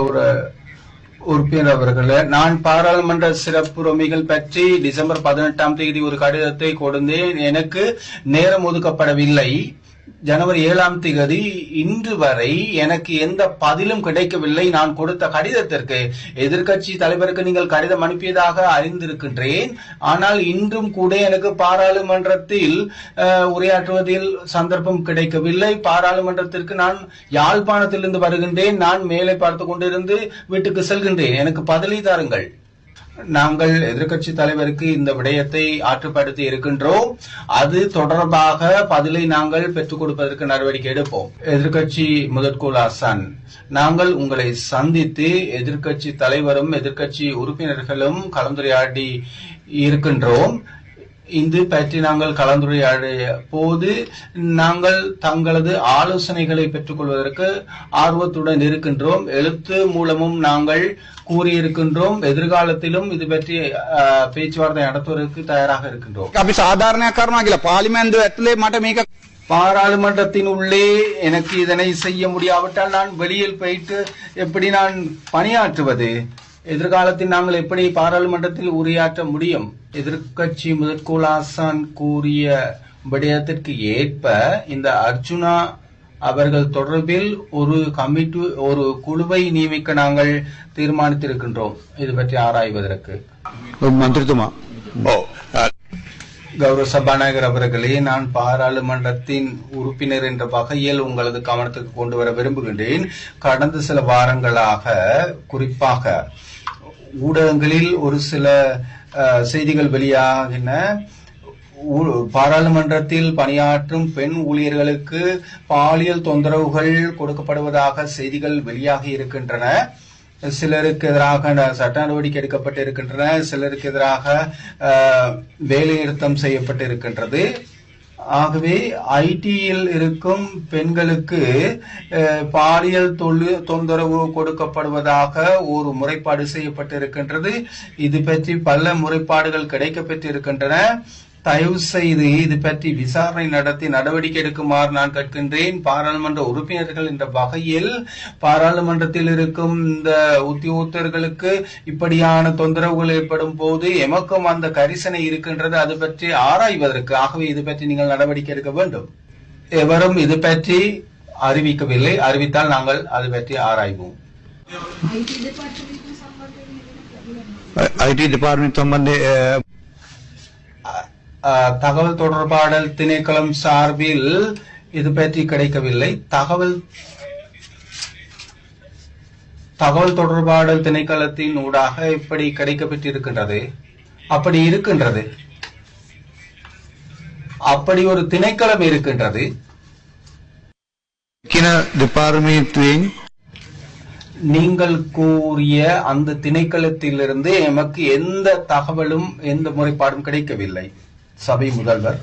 கௌர உறுப்பினர் அவர்களே நான் பாராளுமன்ற சிறப்புரிமைகள் பற்றி டிசம்பர் பதினெட்டாம் தேதி ஒரு கடிதத்தை கொடுத்தேன் எனக்கு நேரம் ஒதுக்கப்படவில்லை. ஜனவரி ஏழாம் தேதி இன்று வரை எனக்கு எந்த பதிலும் கிடைக்கவில்லை. நான் கொடுத்த கடிதத்திற்கு எதிர்க்கட்சி தலைவருக்கு நீங்கள் கடிதம் அனுப்பியதாக அறிந்திருக்கின்றேன். ஆனால் இன்றும் கூட எனக்கு பாராளுமன்றத்தில் உரையாற்றுவதில் சந்தர்ப்பம் கிடைக்கவில்லை. பாராளுமன்றத்திற்கு நான் யாழ்ப்பாணத்திலிருந்து வருகின்றேன். நான் மேலே பார்த்து கொண்டிருந்து வீட்டுக்கு செல்கின்றேன். எனக்கு பதிலை தாருங்கள். நாங்கள் எதிர்க்கட்சி தலைவருக்கு இந்த விடயத்தை ஆற்றுப்படுத்தி இருக்கின்றோம். அது தொடர்பாக பதிலை நாங்கள் பெற்றுக் கொடுப்பதற்கு நடவடிக்கை எடுப்போம். எதிர்க்கட்சி முதற்குள் அசன் நாங்கள் உங்களை சந்தித்து எதிர்க்கட்சி தலைவரும் எதிர்க்கட்சி உறுப்பினர்களும் கலந்துரையாடி இருக்கின்றோம். இது பற்றி நாங்கள் கலந்துரையாடிய போது நாங்கள் தங்களது ஆலோசனைகளை பெற்றுக்கொள்வதற்கு ஆர்வத்துடன் இருக்கின்றோம். எழுத்து மூலமும் நாங்கள் கூறியிருக்கின்றோம். எதிர்காலத்திலும் இது பற்றி பேச்சுவார்த்தை நடத்துவதற்கு தயாராக இருக்கின்றோம். அப்படி சாதாரணக்காரமாக பார்லிமெண்ட் இடத்துல மட்டும் மிக பாராளுமன்றத்தின் உள்ளே எனக்கு இதனை செய்ய முடியாவிட்டால் நான் வெளியில் போயிட்டு எப்படி நான் பணியாற்றுவது? எதிர்காலத்தில் நாங்கள் எப்படி பாராளுமன்றத்தில் உரையாற்ற முடியும்? எதிர்கட்சி முதற்கோள் ஆசான் கூறிய விடயத்திற்கு ஏற்ப இந்த அர்ஜுனா அவர்கள் தொடர்பில் ஒரு கமிட்டி ஒரு குழுவை நியமிக்க நாங்கள் தீர்மானித்திருக்கின்றோம். இது பற்றி ஆராய்வதற்கு. மந்திரித்துமா கௌரவ சபாநாயகர் அவர்களே நான் பாராளுமன்றத்தின் உறுப்பினர் என்ற வகையில் உங்களது கவனத்துக்கு கொண்டு வர விரும்புகின்றேன். கடந்த சில வாரங்களாக குறிப்பாக ஊடகங்களில் ஒரு சில செய்திகள் வெளியாகின. ஊ- பாராளுமன்றத்தில் பணியாற்றும் பெண் ஊழியர்களுக்கு பாலியல் தொந்தரவுகள் கொடுக்கப்படுவதாக செய்திகள் வெளியாகி இருக்கின்றன. சிலருக்கு எதிராக சட்ட நடவடிக்கை எடுக்கப்பட்டு இருக்கின்றன சிலருக்கு எதிராக வேலைநிறுத்தம் செய்யப்பட்டு இருக்கின்றது ஆகவே ஐடியில் இருக்கும் பெண்களுக்கு பாலியல் தொழு தொந்தரவு கொடுக்கப்படுவதாக ஒரு முறைப்பாடு செய்யப்பட்டு இருக்கின்றது இது பற்றி பல முறைப்பாடுகள் கிடைக்கப்பெற்று இருக்கின்றன தயவு செய்து இது பற்றி விசாரணை நடத்தி நடவடிக்கை எடுக்குமாறு நான் கேட்கின்றேன். பாராளுமன்ற உறுப்பினர்கள் என்ற வகையில் பாராளுமன்றத்தில் இருக்கும் இந்த உத்தியோகத்தர்களுக்கு இப்படியான தொந்தரவுகள் ஏற்படும் போது எமக்கும் அந்த கரிசனை இருக்கின்றது. அது பற்றி ஆராய்வதற்கு ஆகவே இது பற்றி நீங்கள் நடவடிக்கை எடுக்க வேண்டும். எவரும் இது பற்றி அறிவிக்கவில்லை. அறிவித்தால் நாங்கள் அது பற்றி ஆராய்வோம். ஐடி டிபார்ட்மெண்ட் சம்பந்தே தகவல் தொடர்பாடல் திணைக்களம் சார்பில் இது பற்றி கிடைக்கவில்லை. தகவல் தகவல் தொடர்பாடல் திணைக்களத்தின் ஊடாக இப்படி கிடைக்கப்பட்டிருக்கின்றது அப்படி இருக்கின்றது. அப்படி ஒரு திணைக்களம் இருக்கின்றது. நீங்கள் கூறிய அந்த திணைக்களத்திலிருந்து எமக்கு எந்த தகவலும் எந்த முறைப்பாடும் கிடைக்கவில்லை. சபை முதல்வர்